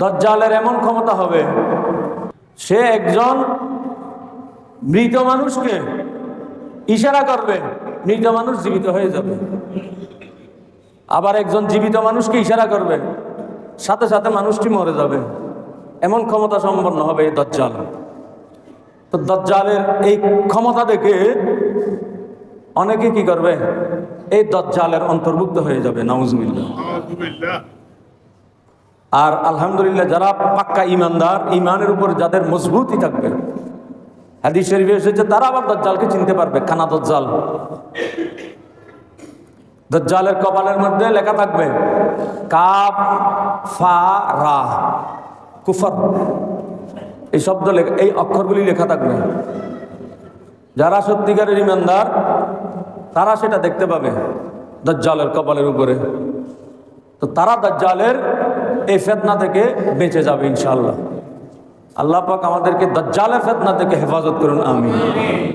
দজ্জালের এমন ক্ষমতা হবে। সে একজন মৃত মানুষকে ইশারা করবে, মৃত মানুষ জীবিত হয়ে যাবে। আবার একজন জীবিত মানুষকে ইশারা করবে, সাথে সাথে মানুষটি মরে যাবে। এমন ক্ষমতা সম্পন্ন হবে এই দজ্জাল। তো দজ্জালের এই ক্ষমতা দেখে অনেকে কি করবে? এই দজ্জালের অন্তর্ভুক্ত হয়ে যাবে আলহামদুলিল্লাহ আর আলহামদুলিল্লাহ যারা পাক্কা ইমানদার, ইমানের উপর যাদের মজবুতি থাকবে। হাদিস শরীফে এসেছে, তারা আবার দজ্জালকে চিনতে পারবে খানা দজ্জাল। দজ্জালের কপালের মধ্যে লেখা থাকবে কাপ ফা, রা, কুফর। এই শব্দ লেখা, এই অক্ষরগুলি লেখা থাকবে। যারা সত্যিকারের ইমানদার, তারা সেটা দেখতে পাবে দজ্জালের কপালের উপরে। তো তারা দাজ্জালের এই ফেতনা থেকে বেঁচে যাবে ইনশাল্লাহ আল্লাহ পাক আমাদেরকে দাজ্জালের ফেতনা থেকে হেফাজত করুন আমি